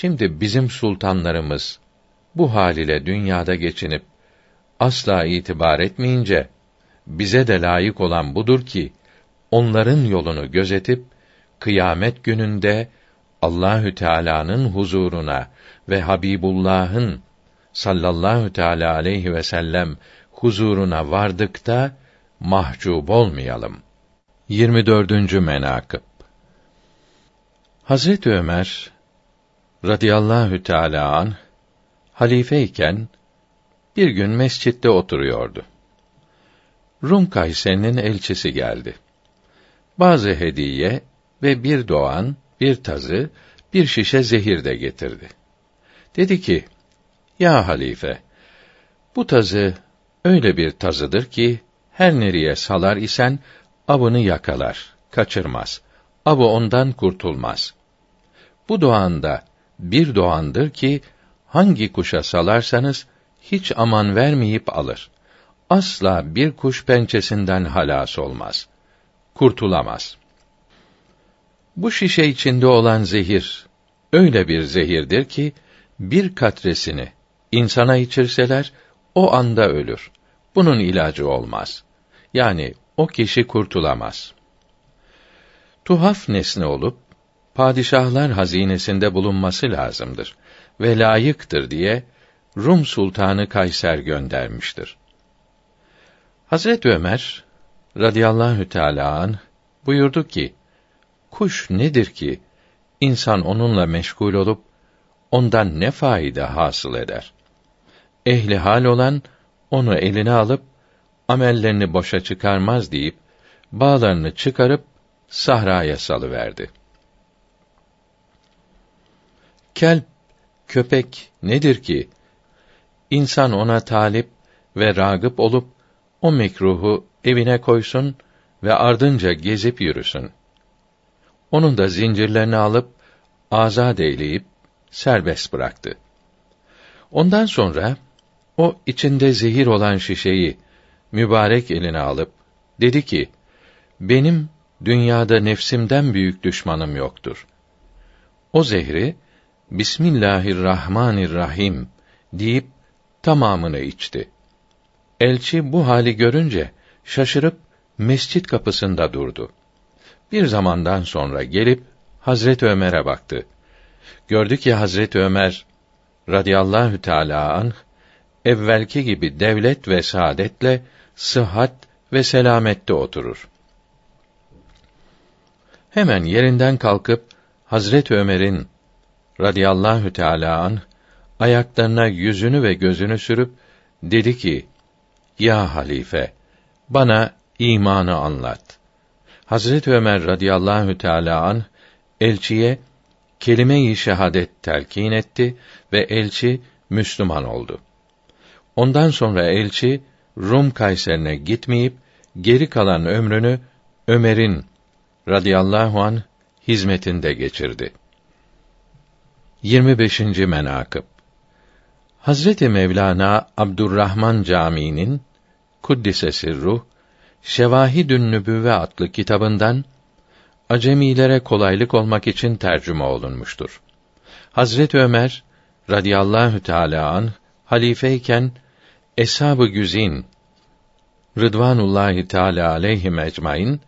Şimdi bizim sultanlarımız bu hal ile dünyada geçinip asla itibar etmeyince bize de layık olan budur ki onların yolunu gözetip kıyamet gününde Allahü Teala'nın huzuruna ve Habibullah'ın sallallahu teala aleyhi ve sellem huzuruna vardıkta mahcup olmayalım. 24. menakıb Hazret Ömer radıyallahu teala an halifeyken bir gün mescitte oturuyordu. Rum Kayseri'nin elçisi geldi. Bazı hediye ve bir doğan, bir tazı, bir şişe zehir de getirdi. Dedi ki, Ya halife, bu tazı öyle bir tazıdır ki, her nereye salar isen, avını yakalar, kaçırmaz. Avı ondan kurtulmaz. Bu doğanda bir doğandır ki, hangi kuşa salarsanız, hiç aman vermeyip alır. Asla bir kuş pençesinden halas olmaz. Kurtulamaz. Bu şişe içinde olan zehir, öyle bir zehirdir ki, bir katresini insana içirseler, o anda ölür. Bunun ilacı olmaz. Yani o kişi kurtulamaz. Tuhaf nesne olup, padişahlar hazinesinde bulunması lazımdır ve layıktır diye Rum Sultanı Kayser göndermiştir. Hazret Ömer radıyallahu teâlâ an buyurdu ki, kuş nedir ki, insan onunla meşgul olup, ondan ne faide hasıl eder? Ehli hal olan, onu eline alıp, amellerini boşa çıkarmaz deyip, bağlarını çıkarıp, sahraya salıverdi. Kelp, köpek nedir ki, İnsan ona talip ve ragıp olup o mekruhu evine koysun ve ardınca gezip yürüsün. Onun da zincirlerini alıp azad eyleyip serbest bıraktı. Ondan sonra o içinde zehir olan şişeyi mübarek eline alıp dedi ki: Benim dünyada nefsimden büyük düşmanım yoktur. O zehri Bismillahirrahmanirrahim deyip tamamını içti. Elçi bu hali görünce şaşırıp mescit kapısında durdu. Bir zamandan sonra gelip Hazret Ömer'e baktı. Gördü ki Hazret Ömer radıyallahu teala anh evvelki gibi devlet ve saadetle sıhhat ve selamette oturur. Hemen yerinden kalkıp Hazret Ömer'in radıyallahu teala anh ayaklarına yüzünü ve gözünü sürüp dedi ki: Ya halife, bana imanı anlat. Hazret Ömer radıyallahu teala an elçiye kelime-i şehadet telkin etti ve elçi Müslüman oldu. Ondan sonra elçi Rum Kayserine gitmeyip geri kalan ömrünü Ömer'in radıyallahu an hizmetinde geçirdi. 25. menakıb Hazreti Mevlana Abdurrahman Camii'nin Kuddise ruh Şevahidün Nübüvve adlı kitabından acemilere kolaylık olmak için tercüme olunmuştur. Hazret Ömer radıyallahu teala an halifeyken eshab-ı güzin Rıdvanullahi Teala aleyhi ecmaîn